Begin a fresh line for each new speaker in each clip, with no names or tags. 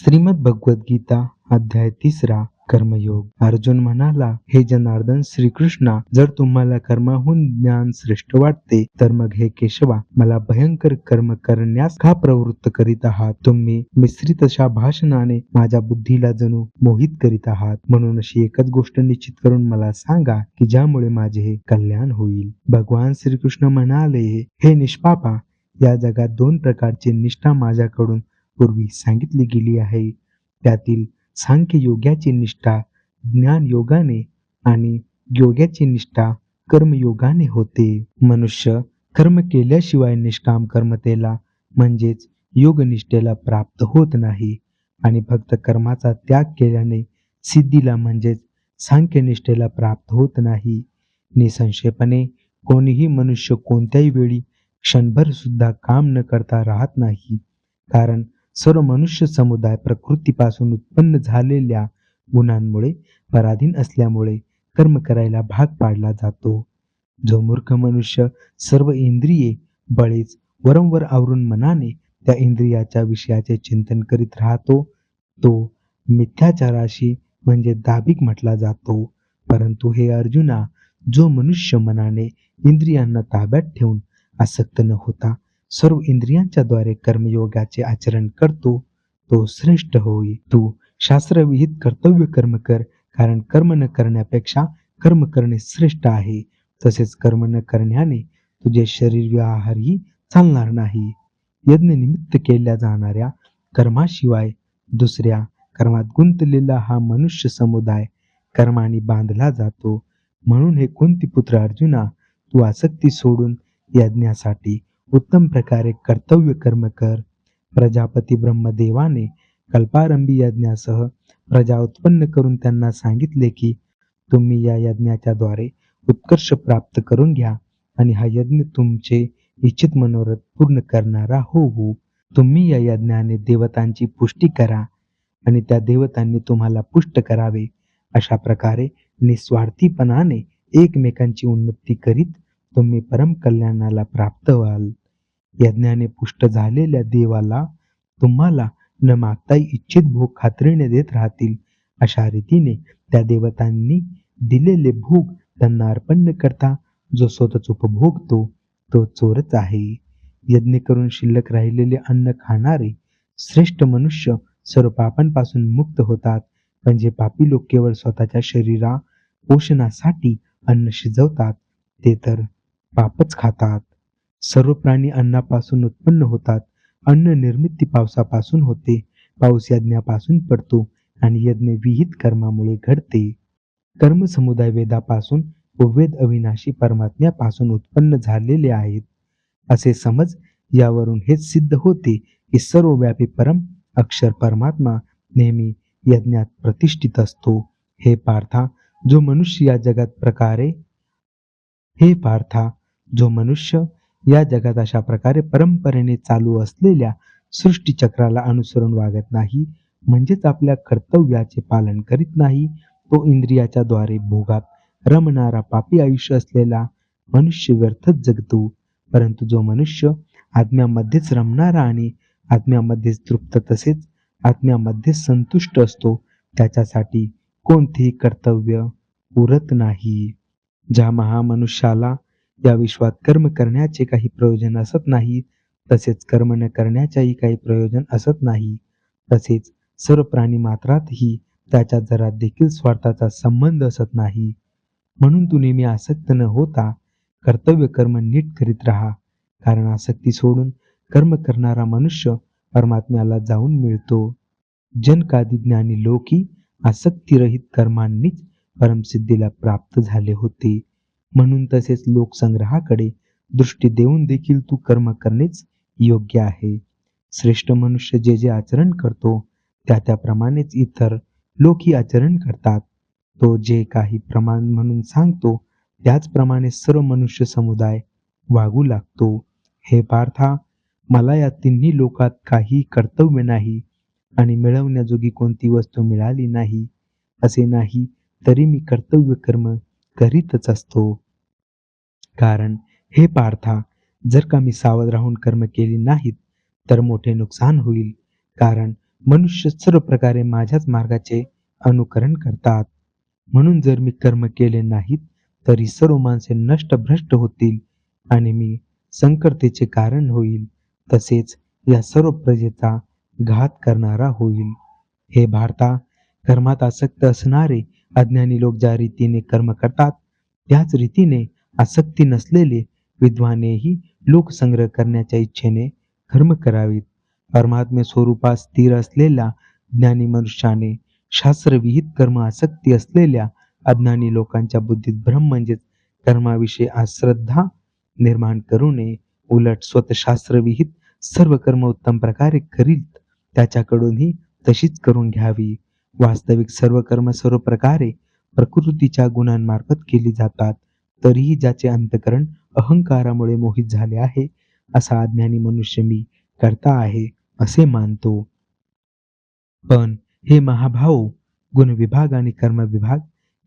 श्रीमद भगवत गीता अध्याय तिसरा कर्मयोग. अर्जुन म्हणाला हे जनार्दन श्रीकृष्णा जर तुम्हाला कर्माहून ज्ञान श्रेष्ठ वाटते तर मग हे केशवा मला भयंकर कर्म करण्यास का प्रवृत्त करीत आहात? तुम्ही मिश्रित अशा भाषणाने माझ्या बुद्धीला जणू मोहित करीत आहात. म्हणून अशी एकच गोष्ट निश्चित करून मला सांगा की ज्यामुळे माझे हे कल्याण होईल. भगवान श्रीकृष्ण म्हणाले हे निष्पापा या जगात दोन प्रकारची निष्ठा माझ्याकडून पूर्वी सांगितली गेली आहे. त्यातील सांख्य योगाची निष्ठा ज्ञान योगाने आणि योगाची निष्ठा कर्मयोगाने होते. मनुष्य कर्म केल्याशिवाय निष्काम कर्मतेला म्हणजेच योगनिष्ठेला प्राप्त होत नाही आणि फक्त कर्माचा त्याग केल्याने सिद्धीला म्हणजेच सांख्यनिष्ठेला प्राप्त होत नाही. निसंशयपणे कोणीही मनुष्य कोणत्याही वेळी क्षणभर सुद्धा काम न करता राहत नाही. कारण सर्व मनुष्य समुदाय प्रकृतीपासून उत्पन्न झालेल्या गुणांमुळे पराधीन असल्यामुळे कर्म करायला भाग पाडला जातो. जो मूर्ख मनुष्य सर्व इंद्रिये बळीच वरंवर आवरून मनाने त्या इंद्रियाच्या विषयाचे चिंतन करीत राहतो तो मिथ्याचाराशी म्हणजे दाबिक म्हटला जातो. परंतु हे अर्जुना जो मनुष्य मनाने इंद्रियांना ताब्यात ठेवून आसक्त न होता सर्व इंद्रियांच्या द्वारे कर्मयोगाचे आचरण करतो तो श्रेष्ठ होई. तू शास्त्रविहित कर्तव्य कर्म कर कारण कर्म न करण्यापेक्षा कर्म करणे श्रेष्ठ आहे. तसेच कर्म न करण्याने तुझे शरीर व्यवहारही चालणार नाही. यज्ञ निमित्त केल्या जाणाऱ्या कर्माशिवाय दुसऱ्या कर्मात गुंतलेला हा मनुष्य समुदाय कर्माने बांधला जातो. म्हणून हे कोणती पुत्र अर्जुना तू आसक्ती सोडून यज्ञासाठी उत्तम प्रकारे कर्तव्य कर्म कर. प्रजापती ब्रह्मदेवाने कल्पारंभी यज्ञासह प्रजा उत्पन्न करून त्यांना सांगितले की तुम्ही या यज्ञाच्या द्वारे उत्कर्ष प्राप्त करून घ्या आणि हा यज्ञ तुमचे इच्छित मनोरथ पूर्ण करणारा होऊ. तुम्ही या यज्ञाने देवतांची पुष्टी करा आणि त्या देवतांनी तुम्हाला पुष्ट करावे. अशा प्रकारे निस्वार्थीपणाने एकमेकांची उन्नती करीत तुम्ही परम कल्याणाला प्राप्त व्हाल. यज्ञाने पुष्ट झालेल्या देवाला तुम्हाला न मागता इच्छित भोग खात्रीने देत राहतील. अशा रीतीने त्या देवतांनी दिलेले भोग त्यांना अर्पण न करता जो स्वतःच उपभोगतो तो चोरच आहे. यज्ञ करून शिल्लक राहिलेले अन्न खाणारे श्रेष्ठ मनुष्य सर्व पापांपासून मुक्त होतात. पण जे पापी लोक केवळ स्वतःच्या शरीरा पोषणासाठी अन्न शिजवतात ते तर पापच खातात. सर्व प्राणी अन्नापासून उत्पन्न होतात. अन्न निर्मिती पावसापासून होते. पाऊस यज्ञापासून पडतो आणि यज्ञ विहित कर्मामुळे घडते. कर्म समुदाय वेदापासून व वेद अविनाशी परमात्म्यापासून उत्पन्न झालेले आहेत. असे समज यावरून हेच सिद्ध होते की सर्वव्यापी परम अक्षर परमात्मा नेहमी यज्ञात प्रतिष्ठित असतो. हे पार्था जो मनुष्य या जगात प्रकारे हे पार्था जो मनुष्य या जगात अशा प्रकारे परंपरेने चालू असलेल्या सृष्टीचक्राला अनुसरून वागत नाही म्हणजेच आपल्या कर्तव्याचे पालन करीत नाही तो इंद्रियाच्या द्वारे भोगात रमणारा पापी आयुष्य असलेला मनुष्य व्यर्थच जगतो. परंतु जो मनुष्य आत्म्यामध्येच रमणारा आणि आत्म्यामध्येच तृप्त तसेच आत्म्यामध्ये संतुष्ट असतो त्याच्यासाठी कोणतेही कर्तव्य उरत नाही. ज्या महामनुष्याला या विश्वात कर्म करण्याचे काही प्रयोजन असत नाही तसेच कर्म न करण्याच्याही काही प्रयोजन असत नाही. तसेच सर्व प्राणी मात्रातही त्याच्या जरा देखील स्वार्थाचा संबंध असत नाही. म्हणून तू नेहमी आसक्त न होता कर्तव्य कर्म नीट करीत राहा. कारण आसक्ती सोडून कर्म करणारा मनुष्य परमात्म्याला जाऊन मिळतो. जनकादी ज्ञानी लोकी आसक्तीरहित कर्मांनीच परमसिद्धीला प्राप्त झाले होते. म्हणून तसेच लोकसंग्रहाकडे दृष्टी देऊन देखील तू कर्म करणेच योग्य आहे. श्रेष्ठ मनुष्य जे जे आचरण करतो त्या त्याप्रमाणेच इतर लोकही आचरण करतात. तो जे काही प्रमाण म्हणून सांगतो त्याचप्रमाणे सर्व मनुष्य समुदाय वागू लागतो. हे पार्था मला या तिन्ही लोकात काही कर्तव्य नाही आणि मिळवण्याजोगी कोणती वस्तू मिळाली नाही असे नाही तरी मी कर्तव्य कर्म करीतच असतो. कारण हे पार्था जर का मी सावध राहून कर्म केली नाहीत तर मोठे नुकसान होईल. कारण मनुष्य सर्व प्रकारे माझ्याच मार्गाचे अनुकरण करतात. म्हणून जर मी कर्म केले नाहीत तरी सर्व माणसे नष्ट भ्रष्ट होतील आणि मी संकटतेचे कारण होईल. तसेच या सर्व प्रजेचा घात करणारा होईल. हे भारता कर्मात आसक्त असणारे अज्ञानी लोक ज्या रीतीने कर्म करतात त्याच रीतीने आसक्ती नसलेले विद्वानेही लोकसंग्रह करण्याच्या इच्छेने कर्म करावीत. परमात्मे स्वरूपात स्थिर असलेल्या ज्ञानी मनुष्याने शास्त्रविहित कर्म आसक्ती असलेल्या अज्ञानी लोकांच्या बुद्धीत भ्रम म्हणजेच कर्माविषयी अश्रद्धा निर्माण करू नये उलट स्वतः शास्त्रविहित सर्व कर्म उत्तम प्रकारे करीत त्याच्याकडूनही तशीच करून घ्यावी. वास्तविक सर्व कर्म सर्व प्रकारे प्रकृतीच्या गुणांमार्फत केली जातात तरीही ज्याचे अंतकरण अहंकारामुळे मोहित झाले आहे असा अज्ञानी मनुष्य मी करता आहे असे मानतो. पण हे महाभाऊ गुणविभाग आणि कर्मविभाग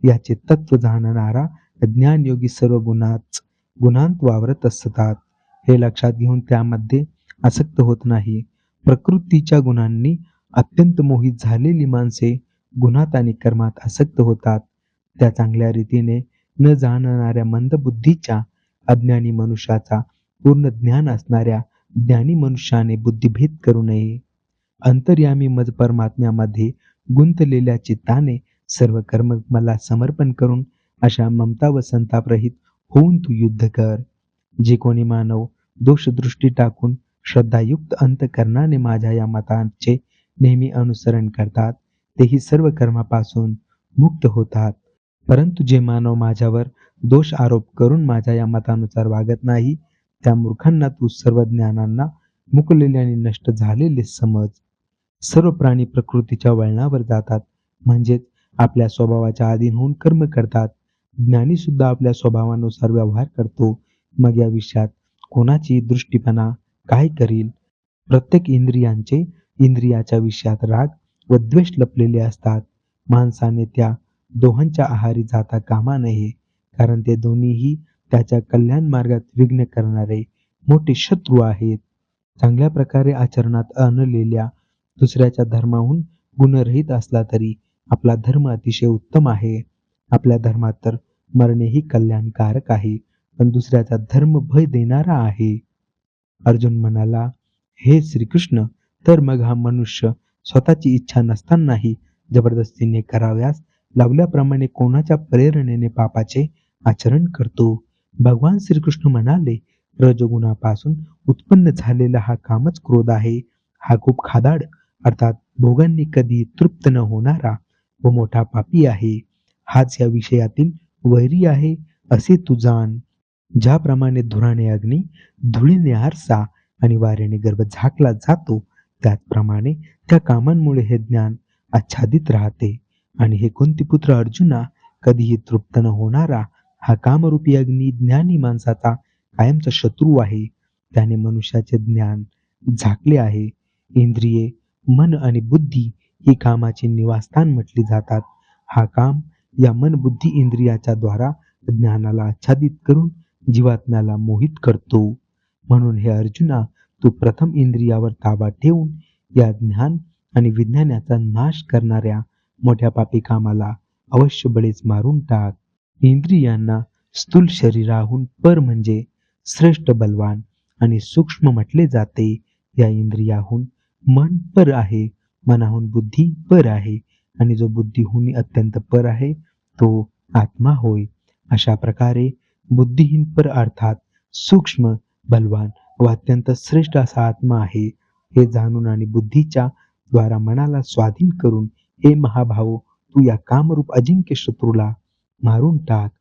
याचे तत्व जाणणारा ज्ञान योगी सर्व गुणात गुणांत वावरत असतात. हे लक्षात घेऊन त्यामध्ये आसक्त होत नाही. प्रकृतीच्या गुणांनी अत्यंत मोहित झालेली माणसे गुणात आणि कर्मात आसक्त होतात. त्या चांगल्या रीतीने न जाणणाऱ्या मंदबुद्धीच्या अज्ञानी मनुष्याचा पूर्ण ज्ञान असणाऱ्या ज्ञानी मनुष्याने बुद्धिभेद करू नये. अंतर्यामी मज परमात्म्यामध्ये गुंतलेल्या चित्ताने सर्व कर्म मला समर्पण करून अशा ममता व संतापरहित होऊन तू युद्ध कर. जे कोणी मानव दोषदृष्टी टाकून श्रद्धायुक्त अंतकरणाने माझ्या या मतांचे नेहमी अनुसरण करतात. तेही सर्व कर्मापासून मुक्त होतात. परंतु जे मानव माझ्यावर दोष आरोप करून माझ्या या मतानुसार वागत नाही त्या मूर्खांना तू सर्व ज्ञानांना मुकलेले आणि नष्ट झालेले समज. सर्व प्राणी प्रकृतीच्या वळणावर जातात म्हणजेच आपल्या स्वभावाच्या अधीन होऊन कर्म करतात. ज्ञानी सुद्धा आपल्या स्वभावानुसार व्यवहार करतो. मग या विषयात कोणाची दृष्टीपणा काय करील. प्रत्येक इंद्रियांचे इंद्रियाच्या विषयात राग व द्वेष लपलेले असतात. माणसाने त्या दोहांच्या आहारी जाता कामा नये कारण ते दोन्हीही त्याच्या कल्याण मार्गात विघ्न करणारे मोठे शत्रू आहेत. चांगल्या प्रकारे आचरणात आणलेल्या दुसऱ्याच्या धर्माहून गुणरहित असला तरी आपला धर्म अतिशय उत्तम आहे. आपल्या धर्मात तर मरणेही कल्याणकारक आहे पण दुसऱ्याचा धर्म भय देणारा आहे. अर्जुन म्हणाला हे श्रीकृष्ण तर मग हा मनुष्य स्वतःची इच्छा नसतानाही जबरदस्तीने कराव्यास लावल्याप्रमाणे कोणाच्या प्रेरणेने पापाचे आचरण करतो. भगवान श्रीकृष्ण म्हणाले रजगुणापासून उत्पन्न झालेला हा कामच क्रोध आहे. हा खूप खादाड अर्थात भोगांनी कधी तृप्त न होणारा व मोठा पापी आहे. हाच या विषयातील वैरी आहे असे तू जाण. ज्याप्रमाणे धुराने अग्नी धुळीने आरसा आणि वाऱ्याने गर्भ झाकला जातो त्याचप्रमाणे त्या कामांमुळे हे ज्ञान आच्छादित राहते. आणि हे कुंतीपुत्र अर्जुना? कधीही तृप्त न होणारा हा कामरूपी अग्नी ज्ञानी माणसाचा कायमचा शत्रू आहे. त्याने मनुष्याचे ज्ञान झाकले आहे. इंद्रिये मन आणि बुद्धी ही कामाची निवासस्थान म्हटली जातात. हा काम या मन बुद्धी इंद्रियाच्या द्वारा ज्ञानाला आच्छादित करून जीवात्म्याला मोहित करतो. म्हणून हे अर्जुना तू प्रथम इंद्रियावर ताबा ठेवून या ज्ञान आणि विज्ञानाचा नाश करणाऱ्या मोठ्या पापी कामाला अवश्य बळीच मारून टाक. इंद्रियांना स्थूल शरीराहून पर म्हणजे श्रेष्ठ बलवान आणि सूक्ष्म म्हटले जाते. या इंद्रियाहून मन पर आहे मनाहून बुद्धी पर आहे आणि जो बुद्धीहून अत्यंत पर आहे तो आत्मा होय. अशा प्रकारे बुद्धिहीन पर अर्थात सूक्ष्म बलवान व अत्यंत श्रेष्ठ असा आत्मा आहे हे जाणून आणि बुद्धीच्या द्वारा मनाला स्वाधीन करून हे महाभाऊ तू या कामरूप अजिंक्य शत्रूला मारून टाक.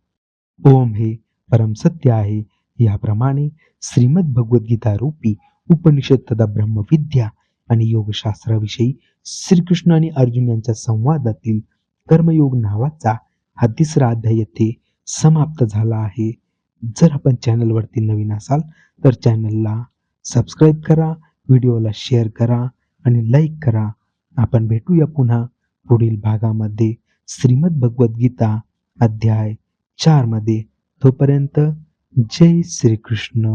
ओम हे परमसत्य आहे. याप्रमाणे श्रीमद भगवद्गीता रूपी उपनिषद तथा ब्रह्मविद्या आणि योगशास्त्राविषयी श्रीकृष्ण आणि अर्जुन यांच्या संवादातील कर्मयोग नावाचा हा तिसरा अध्याय येथे समाप्त झाला आहे. जर आपण चॅनलवरती नवीन असाल तर चॅनलला सबस्क्राईब करा व्हिडिओला शेअर करा आणि लाईक करा. आपण भेटूया पुन्हा पुढील भागामध्ये. श्रीमद भगवद्गीता अध्याय चारमध्ये तोपर्यंत जय श्रीकृष्ण.